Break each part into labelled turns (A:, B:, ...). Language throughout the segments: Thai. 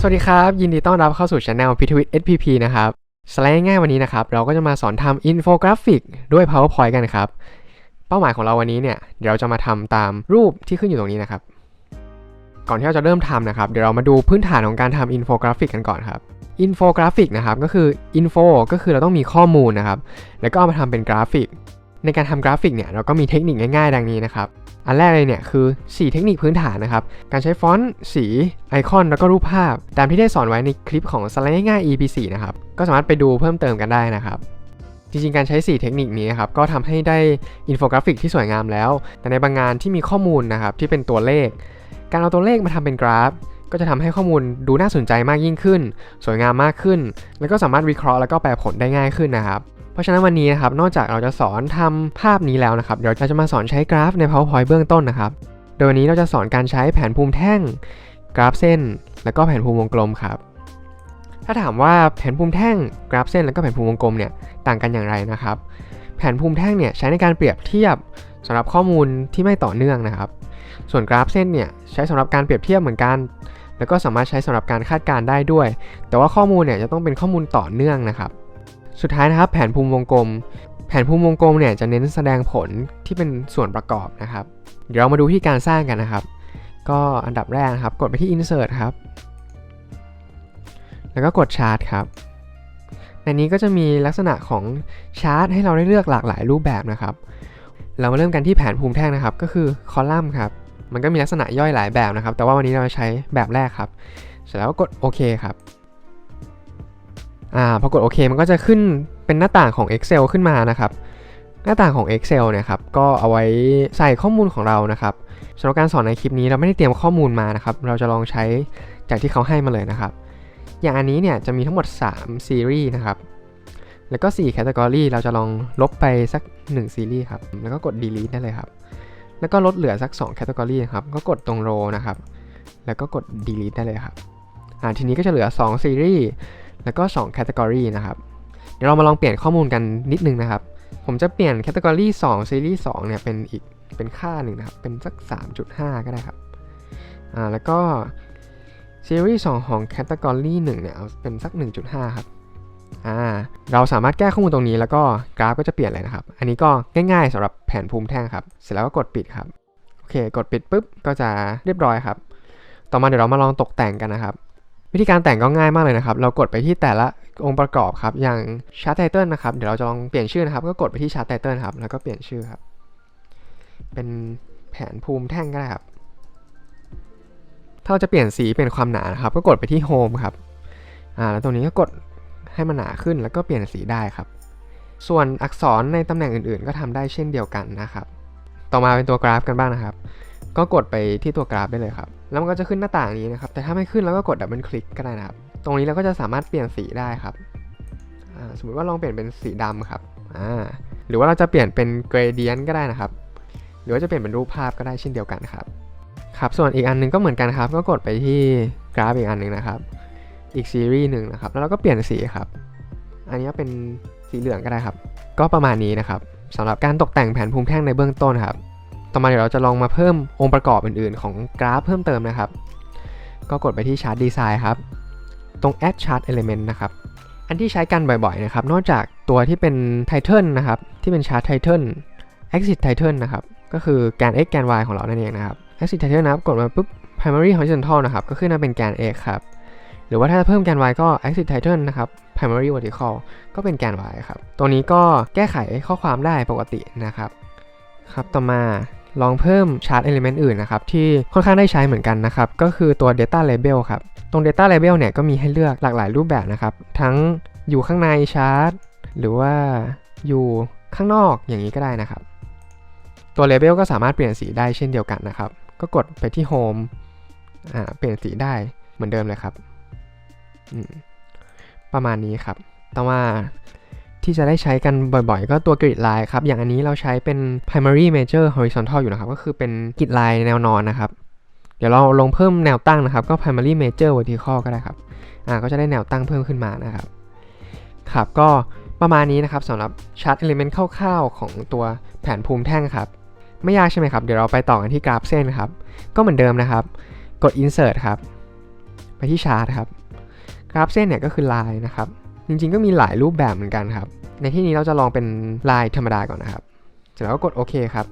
A: สวัสดีครับ ยินดีต้อนรับเข้าสู่ช anel พิทวิต SPP นะครับสไลด์ง่ายวันนี้นะครับ เราก็จะมาสอนทำอินโฟกราฟิกด้วย PowerPoint กันครับ เป้าหมายของเราวันนี้เนี่ยเดี๋ยวเราจะมาทำตามรูปที่ขึ้นอยู่ตรงนี้นะครับ ก่อนที่เราจะเริ่มทำนะครับ เดี๋ยวเรามาดูพื้นฐานของการทำอินโฟกราฟิกกันก่อนครับอินโฟกราฟิกนะครับก็คืออินโฟก็คือเราต้องมีข้อมูลนะครับ แล้วก็เอามาทำเป็นกราฟิก ในการทำกราฟิกเนี่ยเราก็มีเทคนิคง่ายๆ ดังนี้นะครับ อันแรกเลยเนี่ยคือ 4 เทคนิคพื้นฐานนะครับ การใช้ฟอนต์ สี ไอคอน แล้วก็รูปภาพ ตามที่ได้สอนไว้ในคลิปของสไลด์ง่าย EP 4 นะครับ ก็สามารถไปดูเพิ่มเติมกันได้นะครับจริงๆ การใช้ 4 เทคนิคนี้นครับก็ทำให้ได้อินโฟกราฟิกที่สวยงามแล้ว แต่ในบางงานที่มีข้อมูลนะครับที่เป็นตัวเลข การเอาตัวเลขมาทำเป็นกราฟ ก็จะทำให้ข้อมูลดูน่าสนใจมากยิ่งขึ้น สวยงามมากขึ้น แล้วก็สามารถวิเคราะห์แล้วก็แปลผลได้ง่ายขึ้นนะครับ ราะฉะนั้นวันนี้นะครับนอกจากเราจะสอนทำภาพนี้แล้วนะครับเดี๋ยวเราจะมาสอนใช้กราฟใน PowerPoint เบื้องต้นนะครับ โดยวันนี้เราจะสอนการใช้แผนภูมิแท่ง กราฟเส้น แล้วก็แผนภูมิวงกลมครับถ้าถามว่าแผนภูมิแท่งกราฟเส้น แล้วก็แผนภูมิวงกลมเนี่ยต่างกันอย่างไรนะครับ แผนภูมิแท่งเนี่ยใช้ในการเปรียบเทียบสำหรับข้อมูลที่ไม่ต่อเนื่องนะครับ ส่วนกราฟเส้นเนี่ยใช้สำหรับการเปรียบเทียบเหมือนกัน แล้วก็สามารถใช้สำหรับการคาดการณ์ได้ด้วย แต่ว่าข้อมูลเนี่ยจะต้องเป็นข้อมูลต่อเนื่องนะครับ สุดท้ายนะครับแผนภูมิวงกลม แผนภูมิวงกลมเนี่ยจะเน้นแสดงผลที่เป็นส่วนประกอบนะครับ เดี๋ยวเรามาดูที่การสร้างกันนะครับ ก็อันดับแรกนะครับ กดไปที่ insert ครับ แล้วก็กด chart ครับ ในนี้ก็จะมีลักษณะของชาร์ตให้เราได้เลือกหลากหลายรูปแบบนะครับ เรามาเริ่มกันที่แผนภูมิแท่งนะครับ ก็คือคอลัมน์ครับ มันก็มีลักษณะย่อยหลายแบบนะครับ แต่ว่าวันนี้เราจะใช้แบบแรกครับ เสร็จแล้วก็กดโอเคครับ อ่าพอกดโอเคมันก็จะขึ้นเป็นหน้าต่างของ Excel ขึ้นมานะครับ หน้าต่างของ Excel เนี่ยครับก็เอาไว้ใส่ข้อมูลของเรานะครับสำหรับการสอนในคลิปนี้เราไม่ได้เตรียมข้อมูลมานะครับ เราจะลองใช้จากที่เขาให้มาเลยนะครับ อย่างอันนี้เนี่ยจะมีทั้งหมด3ซีรีส์นะครับ แล้วก็4 category เราจะลองลบไปสัก1ซีรีส์ครับ แล้วก็กด delete ได้เลยครับ แล้วก็ลดเหลือสัก2 category นะครับ ก็กดตรง row นะครับ แล้วก็กด delete ได้เลยครับ อ่าทีนี้ก็จะเหลือ2ซีรีส์ แล้วก็2 category นะครับ เดี๋ยวเรามาลองเปลี่ยนข้อมูลกันนิดนึงนะครับ ผมจะเปลี่ยน category 2ซีรีส์2เนี่ยเป็นอีกเป็นค่าหนึ่งนะครับ เป็นสัก 3.5 ก็ได้ครับ อ่า แล้วก็ซีรีส์2ของ category 1เนี่ยเอาเป็นสัก 1.5 ครับ อ่า เราสามารถแก้ข้อมูลตรงนี้แล้วก็กราฟก็จะเปลี่ยนเลยนะครับ อันนี้ก็ง่ายๆสำหรับแผนภูมิแท่งครับ เสร็จแล้วก็กดปิดครับ โอเค กดปิดปุ๊บก็จะเรียบร้อยครับ ต่อมาเดี๋ยวเรามาลองตกแต่งกันนะครับ วิธีการแต่งก็ง่ายมากเลยนะครับ เรากดไปที่แต่ละองค์ประกอบครับ อย่างชาร์ตไตเติลนะครับ เดี๋ยวเราจะลองเปลี่ยนชื่อนะครับ ก็กดไปที่ชาร์ตไตเติลครับ แล้วก็เปลี่ยนชื่อครับ เป็นแผนภูมิแท่งก็ได้ครับ ถ้าเราจะเปลี่ยนสีเป็นความหนานะครับ ก็กดไปที่โฮมครับ อ่า แล้วตรงนี้ก็กดให้มันหนาขึ้น แล้วก็เปลี่ยนสีได้ครับ ส่วนอักษรในตำแหน่งอื่นๆ ก็ทำได้เช่นเดียวกันนะครับ ต่อมาเป็นตัวกราฟกันบ้างนะครับ ก็กดไปที่ตัวกราฟได้เลยครับ แล้วมันก็จะขึ้นหน้าต่างนี้นะครับ แต่ถ้าไม่ขึ้นเราก็กดดับเบิลคลิกก็ได้นะครับ ตรงนี้เราก็จะสามารถเปลี่ยนสีได้ครับ สมมติว่าลองเปลี่ยนเป็นสีดำครับ หรือว่าเราจะเปลี่ยนเป็นเกรเดียนก็ได้นะครับ หรือว่าจะเปลี่ยนเป็นรูปภาพก็ได้เช่นเดียวกันครับ ครับ ส่วนอีกอันหนึงก็เหมือนกันครับ ก็กดไปที่กราฟอีกอันหนึ่งนะครับ อีกซีรีส์หนึ่งนะครับ แล้วเราก็เปลี่ยนสีครับ อันนี้เป็นสีเหลืองก็ได้ครับ ก็ประมาณนี้นะครับสำหรับการตกแต่งแผนภูมิแท่งในเบื้องต้นครับ ต่อมาเดี๋ยวเราจะลองมาเพิ่มองค์ประกอบอื่นๆ ของกราฟเพิ่มเติมนะครับ ก็กดไปที่ Chart Design ครับ ตรง Add Chart Element นะครับ อันที่ใช้กันบ่อยๆนะครับ นอกจากตัวที่เป็น Title นะครับ ที่เป็น Chart Title Exit Title นะครับ ก็คือแกน x แกน y ของเรานั่นเองนะครับ Exit Title นะครับ กดมาปุ๊บ Primary Horizontal นะครับ ก็ขึ้นมาเป็นแกน x ครับ หรือว่าถ้าเพิ่มแกน y ก็ Exit Title นะครับ Primary Vertical ก็เป็นแกน y ครับ ตัวนี้ก็แก้ไขข้อความได้ปกตินะครับ ครับ ต่อมา ลองเพิ่ม Chart Element อื่นนะครับที่ค่อนข้างได้ใช้เหมือนกันนะครับก็คือตัว Data Label ครับตรง Data Label เนี่ยก็มีให้เลือกหลากหลายรูปแบบนะครับทั้งอยู่ข้างในชาร์ตหรือว่าอยู่ข้างนอกอย่างนี้ก็ได้นะครับ ตัว Label ก็สามารถเปลี่ยนสีได้เช่นเดียวกันนะครับ ก็กดไปที่ Home อ่าเปลี่ยนสีได้เหมือนเดิมเลยครับ ประมาณนี้ครับ ต่อมา ที่จะได้ใช้กันบ่อยๆ ก็ตัวกริดไลน์ครับ อย่างอันนี้เราใช้เป็น primary major horizontal อยู่นะครับ ก็คือเป็นกริดไลน์แนวนอนนะครับ เดี๋ยวเราลงเพิ่มแนวตั้งนะครับ ก็ primary major vertical ก็ได้ครับ อ่า ก็จะได้แนวตั้งเพิ่มขึ้นมานะครับ ครับ ก็ประมาณนี้นะครับสำหรับ chart element คร่าวๆ ของตัวแผนภูมิแท่งครับ ไม่ยากใช่ไหมครับ เดี๋ยวเราไปต่อกันที่กราฟเส้นครับ ก็เหมือนเดิมนะครับ กด insert ครับ ไปที่ชาร์ตครับ กราฟเส้นเนี่ยก็คือลายนะครับ จริงๆ ก็มีหลายรูปแบบเหมือนกันครับ ในที่นี้เราจะลองเป็นลายธรรมดาก่อนนะครับ เสร็จแล้วก็กดโอเคครับ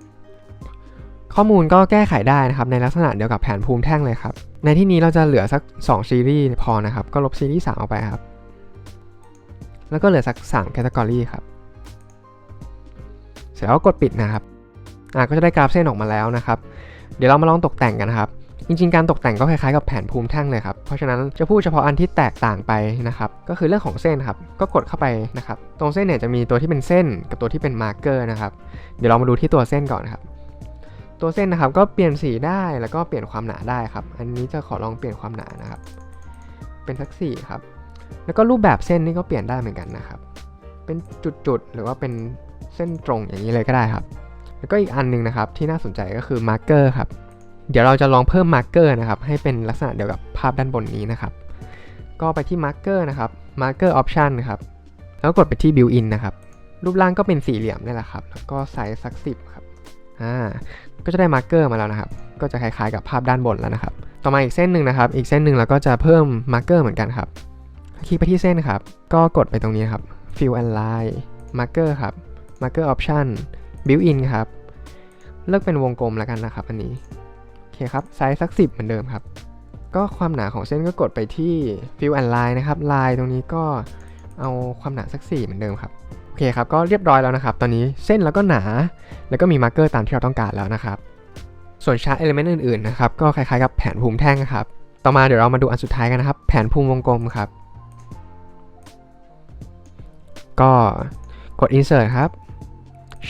A: ข้อมูลก็แก้ไขได้นะครับในลักษณะเดียวกับแผนภูมิแท่งเลยครับ ในที่นี้เราจะเหลือสัก 2 ซีรีส์พอนะครับ ก็ลบซีรีส์3ออกไปครับ แล้วก็เหลือสัก3แคตตากรีครับ เสร็จแล้วก็กดปิดนะครับ อ่าก็จะได้กราฟเส้นออกมาแล้วนะครับ เดี๋ยวเรามาลองตกแต่งกันนะครับ จริงๆ การตกแต่งก็คล้ายๆกับแผนภูมิแท่งเลยครับ เพราะฉะนั้นจะพูดเฉพาะอันที่แตกต่างไปนะครับ ก็คือเรื่องของเส้นครับ ก็กดเข้าไปนะครับ ตรงเส้นเนี่ยจะมีตัวที่เป็นเส้นกับตัวที่เป็นมาร์กเกอร์นะครับ เดี๋ยวเรามาดูที่ตัวเส้นก่อนนะครับ ตัวเส้นนะครับก็เปลี่ยนสีได้แล้วก็เปลี่ยนความหนาได้ครับ อันนี้จะขอลองเปลี่ยนความหนานะครับ เป็นสักสี่ครับ แล้วก็รูปแบบเส้นนี่ก็เปลี่ยนได้เหมือนกันนะครับ เป็นจุดๆ หรือว่าเป็นเส้นตรงอย่างนี้เลยก็ได้ครับ แล้วก็อีกอันหนึงนะครับที่น่าสนใจก็คือมาร์กเกอร์ครับ เดี๋ยวเราจะลองเพิ่มมาร์กเกอร์นะครับให้เป็นลักษณะเดียวกับภาพด้านบนนี้นะครับ ก็ไปที่มาร์กเกอร์นะครับมาร์กเกอร์ออปชันครับแล้วกดไปที่ build in นะครับรูปร่างก็เป็นสี่เหลี่ยมนี่แหละครับ แล้วก็ไซส์สักสิบครับอ่าก็จะได้มาร์กเกอร์มาแล้วนะครับ ก็จะคล้ายๆกับภาพด้านบนแล้วนะครับ ต่อมาอีกเส้นหนึ่งนะครับ อีกเส้นหนึ่งเราก็จะเพิ่มมาร์กเกอร์เหมือนกันครับ คลิกไปที่เส้นครับ ก็กดไปตรงนี้ครับ fill and line marker ครับ marker option build in ครับ เลือกเป็นวงกลมแล้วกันนะครับ อันนี้ เคครับไซส์สัก 10 เหมือนเดิมครับ ก็ความหนาของเส้นก็กดไปที่ fill and line นะครับ line ตรงนี้ก็เอาความหนาสัก 4 เหมือนเดิมครับโอเคครับก็เรียบร้อยแล้วนะครับ ตอนนี้เส้นแล้วก็หนา แล้วก็มีมาร์กเกอร์ตามที่เราต้องการแล้วนะครับ ส่วนชาร์ตเอลิเมนต์อื่นๆนะครับก็คล้ายๆกับแผนภูมิแท่งครับ ต่อมาเดี๋ยวเรามาดูอันสุดท้ายกันนะครับ แผนภูมิวงกลมครับ ก็กด insert ครับ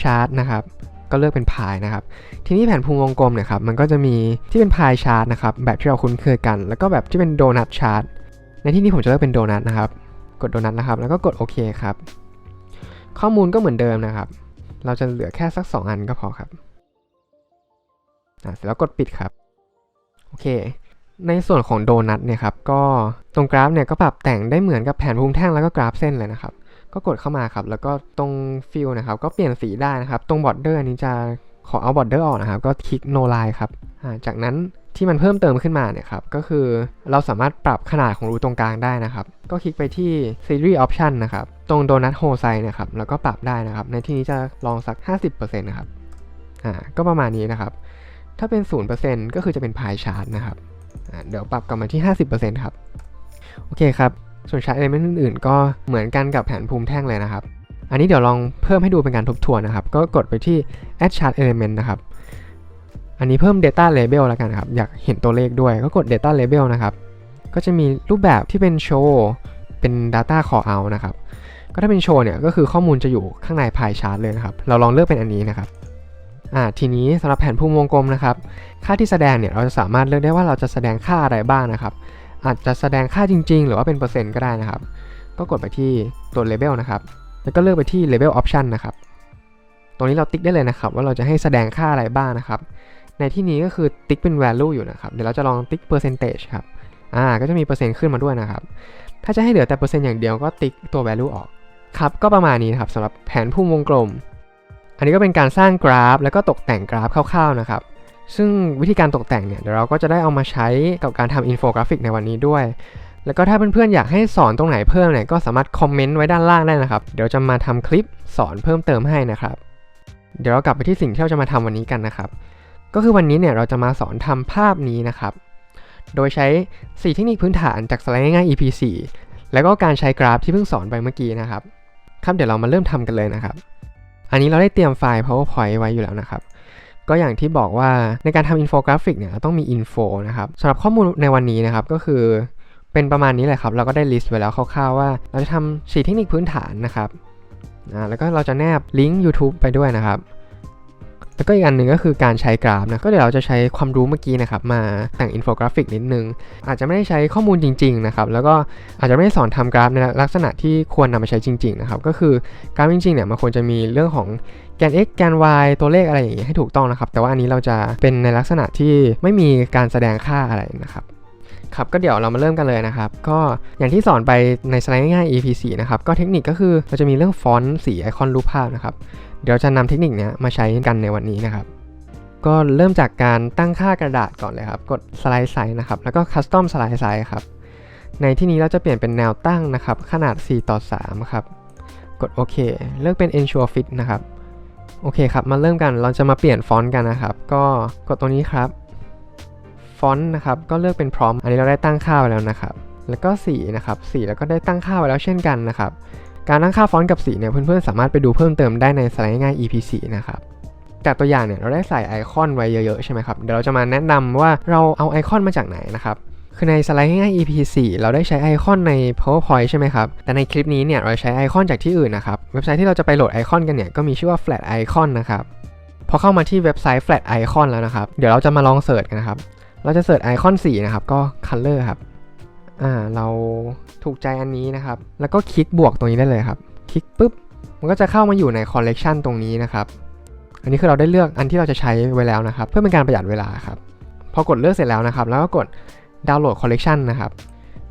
A: ชาร์ตนะครับ ก็เลือกเป็นพายนะครับ ทีนี้แผนภูมิวงกลมเนี่ยครับ มันก็จะมีที่เป็นพายชาร์ตนะครับ แบบที่เราคุ้นเคยกัน แล้วก็แบบที่เป็นโดนัทชาร์ต ในที่นี้ผมจะเลือกเป็นโดนัทนะครับ กดโดนัทนะครับ แล้วก็กดโอเคครับ ข้อมูลก็เหมือนเดิมนะครับ เราจะเหลือแค่สัก 2 อันก็พอครับอะเสร็จแล้วกดปิดครับ โอเค ในส่วนของโดนัทเนี่ยครับ ก็ตรงกราฟเนี่ยก็ปรับแต่งได้เหมือนกับแผนภูมิแท่งแล้วก็กราฟเส้นเลยนะครับ ก็กดเข้ามาครับ แล้วก็ตรงฟิลนะครับ ก็เปลี่ยนสีได้นะครับ ตรงบอร์ดเดอร์นี้จะขอเอาบอร์ดเดอร์ออกนะครับ ก็คลิก no line ครับ จากนั้นที่มันเพิ่มเติมขึ้นมาเนี่ยครับ ก็คือเราสามารถปรับขนาดของรูตรงกลางได้นะครับ ก็คลิกไปที่ series option นะครับ ตรงโดนัทโฮไซเนี่ยครับ แล้วก็ปรับได้นะครับ ในที่นี้จะลองสัก 50%นะครับ อ่า ก็ประมาณนี้นะครับ ถ้าเป็น 0%ก็คือจะเป็นพายชาร์ตนะครับอ่าเดี๋ยวปรับกลับมาที่ 50%ครับ โอเคครับ ส่วนชาร์ตเอลเมนต์อื่นๆ ก็เหมือนกันกับแผนภูมิแท่งเลยนะครับ อันนี้เดี๋ยวลองเพิ่มให้ดูเป็นการทบทวนนะครับ ก็กดไปที่ add chart element นะครับ อันนี้เพิ่ม data label แล้วกันครับ อยากเห็นตัวเลขด้วย ก็กด data label นะครับ ก็จะมีรูปแบบที่เป็น show เป็น data call out นะครับ ก็ถ้าเป็น show เนี่ย ก็คือข้อมูลจะอยู่ข้างใน pie chart เลยนะครับ เราลองเลือกเป็นอันนี้นะครับอ่าทีนี้สำหรับแผนภูมิวงกลมนะครับ ค่าที่แสดงเนี่ยเราจะสามารถเลือกได้ว่าเราจะแสดงค่าอะไรบ้างนะครับ อาจจะแสดงค่าจริง ๆ หรือว่าเป็นเปอร์เซ็นต์ก็ได้นะครับ ก็กดไปที่ตัว label นะครับ แล้วก็เลือกไปที่ label option นะครับ ตรงนี้เราติ๊กได้เลยนะครับ ว่าเราจะให้แสดงค่าอะไรบ้างนะครับ ในที่นี้ก็คือติ๊กเป็น value อยู่นะครับ เดี๋ยวเราจะลองติ๊ก percentage ครับ อ่า ก็จะมีเปอร์เซ็นต์ขึ้นมาด้วยนะครับ ถ้าจะให้เหลือแต่เปอร์เซ็นต์อย่างเดียวก็ติ๊กตัว value ออก ครับ ก็ประมาณนี้นะครับสำหรับแผนภูมิวงกลม อันนี้ก็เป็นการสร้างกราฟ แล้วก็ตกแต่งกราฟคร่าวๆนะครับ ซึ่งวิธีการตกแต่งเนี่ยเดี๋ยวเราก็จะได้เอามาใช้กับการทำอินโฟกราฟิกในวันนี้ด้วย แล้วก็ถ้าเพื่อนๆอยากให้สอนตรงไหนเพิ่มเนี่ยก็สามารถคอมเมนต์ไว้ด้านล่างได้นะครับ เดี๋ยวจะมาทำคลิปสอนเพิ่มเติมให้นะครับ เดี๋ยวเรากลับไปที่สิ่งที่เราจะมาทำวันนี้กันนะครับ ก็คือวันนี้เนี่ยเราจะมาสอนทำภาพนี้นะครับ โดยใช้ 4 เทคนิคพื้นฐานจากสไลด์ง่ายๆ EP 4แล้วก็การใช้กราฟที่เพิ่งสอนไปเมื่อกี้นะครับ ครับเดี๋ยวเรามาเริ่มทำกันเลยนะครับ อันนี้เราได้เตรียมไฟล์ powerpoint ไว้อยู่แล้วนะครับ ก็อย่างที่บอกว่าในการทำอินโฟกราฟิกเนี่ยเราต้องมีอินโฟนะครับสำหรับข้อมูลในวันนี้นะครับก็คือเป็นประมาณนี้แหละครับ เราก็ได้ลิสต์ไว้แล้วคร่าวๆว่า เราจะทำสี่เทคนิคพื้นฐานนะครับอ่าแล้วก็เราจะแนบลิงก์ YouTube ไปด้วยนะครับ แล้วก็อีกอันหนึ่งก็คือการใช้กราฟนะก็เดี๋ยวเราจะใช้ความรู้เมื่อกี้นะครับมาแต่งอินโฟกราฟิกนิดนึง อาจจะไม่ได้ใช้ข้อมูลจริงๆนะครับแล้วก็อาจจะไม่ได้สอนทำกราฟในลักษณะที่ควรนำมาใช้จริงๆนะครับก็คือกราฟจริงๆเนี่ยมันควรจะมีเรื่องของแกน x แกน y ตัวเลขอะไรอย่างเงี้ยให้ถูกต้องนะครับ แต่ว่าอันนี้เราจะเป็นในลักษณะที่ไม่มีการแสดงค่าอะไรนะครับ ครับก็เดี๋ยวเรามาเริ่มกันเลยนะครับ ก็อย่างที่สอนไปในสไลด์ง่ายๆ EP 4นะครับก็เทคนิคก็คือเราจะมีเรื่องฟอนต์สีไอคอนรูปภาพนะครับเดี๋ยวจะนำเทคนิคนี้มาใช้กันในวันนี้นะครับ ก็เริ่มจากการตั้งค่ากระดาษก่อนเลยครับ กดสไลด์ไซส์นะครับแล้วก็คัสตอมสไลด์ไซส์ครับในที่นี้เราจะเปลี่ยนเป็นแนวตั้งนะครับ ขนาด 4 ต่อ 3 ครับ กดโอเค เลือกเป็น ensure fit นะครับ โอเคครับ มาเริ่มกัน เราจะมาเปลี่ยนฟอนต์กันนะครับ ก็กดตรงนี้ครับ ฟอนต์นะครับก็เลือกเป็นพร้อมอันนี้เราได้ตั้งค่าไว้แล้วนะครับ แล้วก็สีนะครับสีแล้วก็ได้ตั้งค่าไว้แล้วเช่นกันนะครับ การตั้งค่าฟอนต์กับสีเนี่ยเพื่อนๆสามารถไปดูเพิ่มเติมได้ในสไลด์ง่าย EP 4 นะครับจากตัวอย่างเนี่ยเราได้ใส่ไอคอนไว้เยอะๆใช่ไหมครับเดี๋ยวเราจะมาแนะนำว่าเราเอาไอคอนมาจากไหนนะครับคือในสไลด์ง่าย EP 4เราได้ใช้ไอคอนใน PowerPoint ใช่ไหมครับ แต่ในคลิปนี้เนี่ยเราใช้ไอคอนจากที่อื่นนะครับ เว็บไซต์ที่เราจะไปโหลดไอคอนกันเนี่ยก็มีชื่อว่า Flat Icon นะครับ พอเข้ามาที่เว็บไซต์ Flat Icon แล้วนะครับ เดี๋ยวเราจะมาลองเสิร์ชกันนะครับ เราจะเสิร์ชไอคอนสีนะครับ ก็ Color ครับ อ่า เราถูกใจอันนี้นะครับ แล้วก็คลิกบวกตรงนี้ได้เลยครับ คลิกปุ๊บ มันก็จะเข้ามาอยู่ใน Collection ตรงนี้นะครับ อันนี้คือเราได้เลือกอันที่เราจะใช้ไว้แล้วนะครับ เพื่อเป็นการประหยัดเวลาครับ พอกดเลือกเสร็จแล้วนะครับ แล้วก็กดดาวน์โหลด Collection นะครับ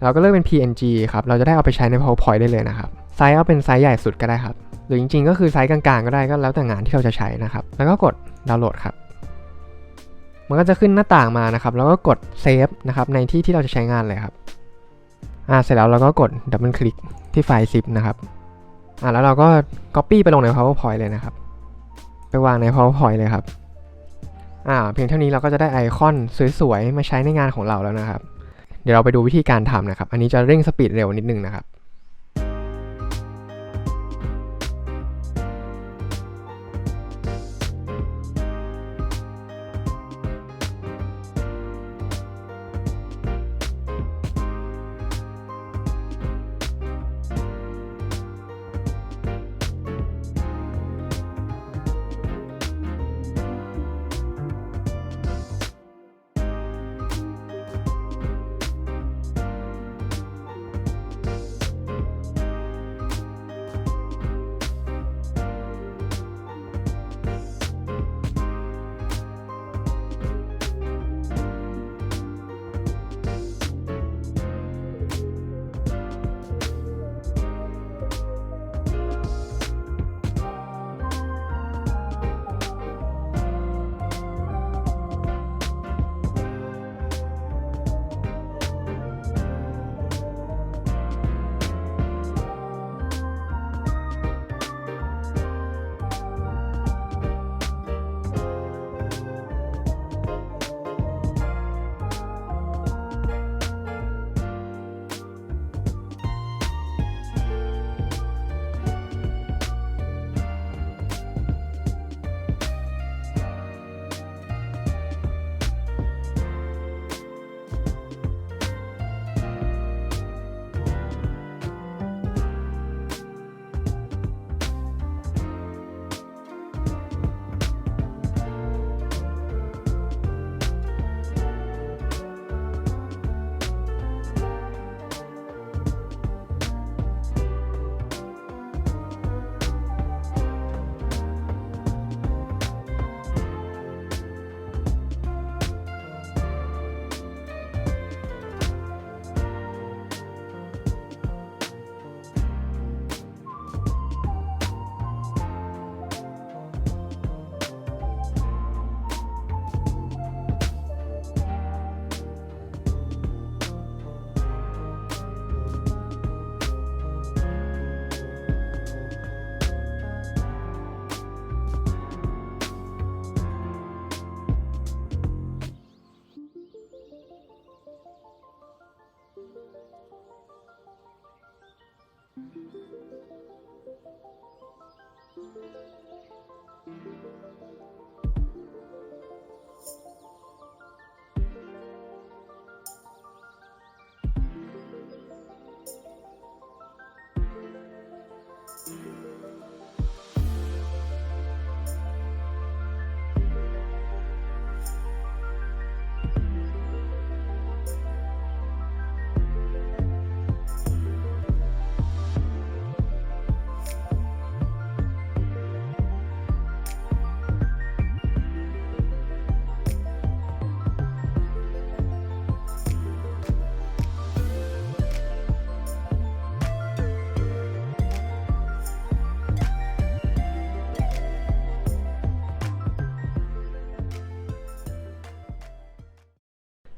A: เราก็เลือกเป็น PNG ครับ เราจะได้เอาไปใช้ใน PowerPoint ได้เลยนะครับ ไซส์เอาเป็นไซส์ใหญ่สุดก็ได้ครับ หรือจริงๆ ก็คือไซส์กลางๆ ก็ได้ก็แล้วแต่งานที่เราจะใช้นะครับ แล้วก็กดดาวน์โหลดครับ มันก็จะขึ้นหน้าต่างมานะครับ แล้วก็กดเซฟนะครับในที่ที่เราจะใช้งานเลยครับอ่าเสร็จแล้วเราก็กดดับเบิลคลิกที่ไฟล์ zip นะครับอ่าแล้วเราก็ copy ไปลงใน PowerPoint เลยนะครับ ไปวางใน PowerPoint เลยครับอ่าเพียงเท่านี้เราก็จะได้ไอคอนสวยๆมาใช้ในงานของเราแล้วนะครับ เดี๋ยวเราไปดูวิธีการทำนะครับ อันนี้จะเร่งสปีดเร็วนิดนึงนะครับ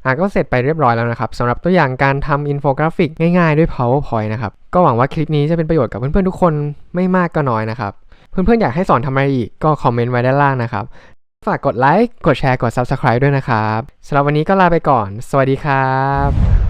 A: อะก็เสร็จไปเรียบร้อยแล้วนะครับสำหรับตัวอย่างการทำอินโฟกราฟิกง่ายๆด้วย PowerPoint นะครับ ก็หวังว่าคลิปนี้จะเป็นประโยชน์กับเพื่อนๆทุกคนไม่มากก็น้อยนะครับ เพื่อนๆอยากให้สอนทำอะไรอีกก็คอมเมนต์ไว้ด้านล่างนะครับ ฝากกดไลค์ กดแชร์ กด Subscribe ด้วยนะครับสำหรับวันนี้ก็ลาไปก่อน สวัสดีครับ